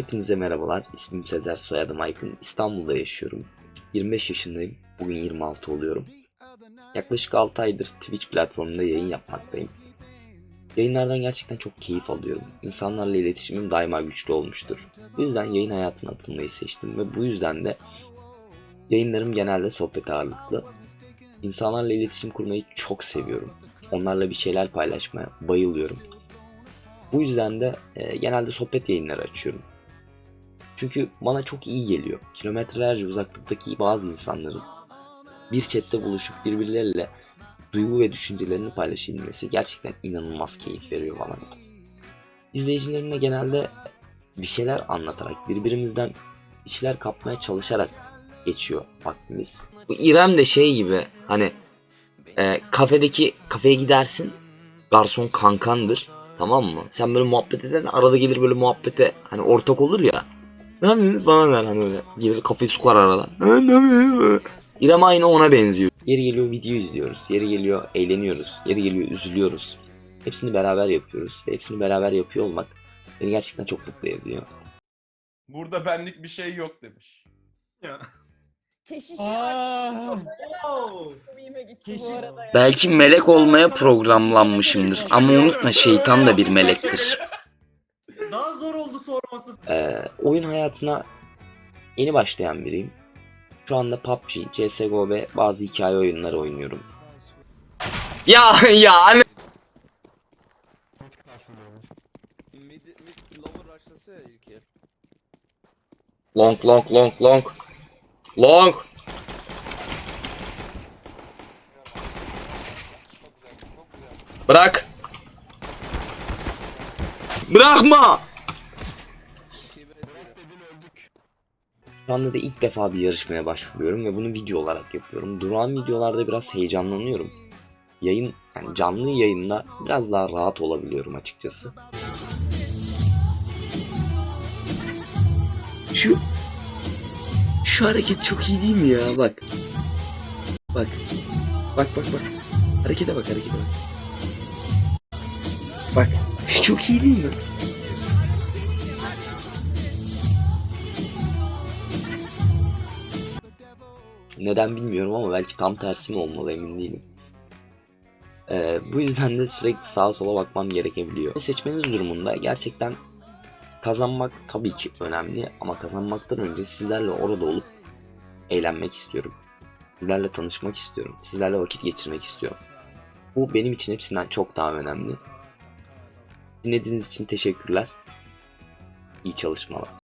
Hepinize merhabalar. İsmim Sezer, soyadım Aykın. İstanbul'da yaşıyorum. 25 yaşındayım. Bugün 26 oluyorum. Yaklaşık 6 aydır Twitch platformunda yayın yapmaktayım. Yayınlardan gerçekten çok keyif alıyorum. İnsanlarla iletişimim daima güçlü olmuştur. Bu yüzden yayın hayatına atılmayı seçtim ve bu yüzden de yayınlarım genelde sohbet ağırlıklı. İnsanlarla iletişim kurmayı çok seviyorum. Onlarla bir şeyler paylaşmaya bayılıyorum. Bu yüzden de e, genelde sohbet yayınları açıyorum. Çünkü bana çok iyi geliyor. Kilometrelerce uzaklıktaki bazı insanların bir chatte buluşup birbirleriyle duygu ve düşüncelerini paylaşabilmesi gerçekten inanılmaz keyif veriyor bana. İzleyicilerimle genelde bir şeyler anlatarak, birbirimizden bir şeyler kapmaya çalışarak geçiyor vaktimiz. Bu İrem de şey gibi hani e, kafedeki kafeye gidersin garson kankandır tamam mı? Sen böyle muhabbet edersin arada gelir böyle muhabbete hani ortak olur ya. Ne yapıyorsunuz falan der hani öyle. Gelir kafayı sokar arada. İrem aynı ona benziyor. Yeri geliyor video izliyoruz. Yeri geliyor eğleniyoruz. Yeri geliyor üzülüyoruz. Hepsini beraber yapıyoruz. Ve hepsini beraber yapıyor olmak beni gerçekten çok mutlu ediyor. Burada benlik bir şey yok demiş. Keşiş Aa, gitti Keşiş- bu arada ya. Belki melek olmaya programlanmışımdır. Ama unutma şeytan da bir melektir. Ee, oyun hayatına yeni başlayan biriyim. Şu anda PUBG, CSGO ve bazı hikaye oyunları oynuyorum. Ya ya anne. Mid, mid lower rush'lası ya ilk el. Long long long long. Long. Bırak. Bırakma. Şu anda da ilk defa bir yarışmaya başvuruyorum ve bunu video olarak yapıyorum. Duran videolarda biraz heyecanlanıyorum. Yayın, yani canlı yayında biraz daha rahat olabiliyorum açıkçası. Şu şu hareket çok iyi değil mi ya? Bak. Bak. Bak bak bak. Harekete bak harekete bak. Bak. Çok iyi değil mi? Neden bilmiyorum ama belki tam tersi mi olmalı emin değilim. Ee, bu yüzden de sürekli sağa sola bakmam gerekebiliyor. Seçmeniz durumunda gerçekten kazanmak tabii ki önemli ama kazanmaktan önce sizlerle orada olup eğlenmek istiyorum. Sizlerle tanışmak istiyorum. Sizlerle vakit geçirmek istiyorum. Bu benim için hepsinden çok daha önemli. Dinlediğiniz için teşekkürler. İyi çalışmalar.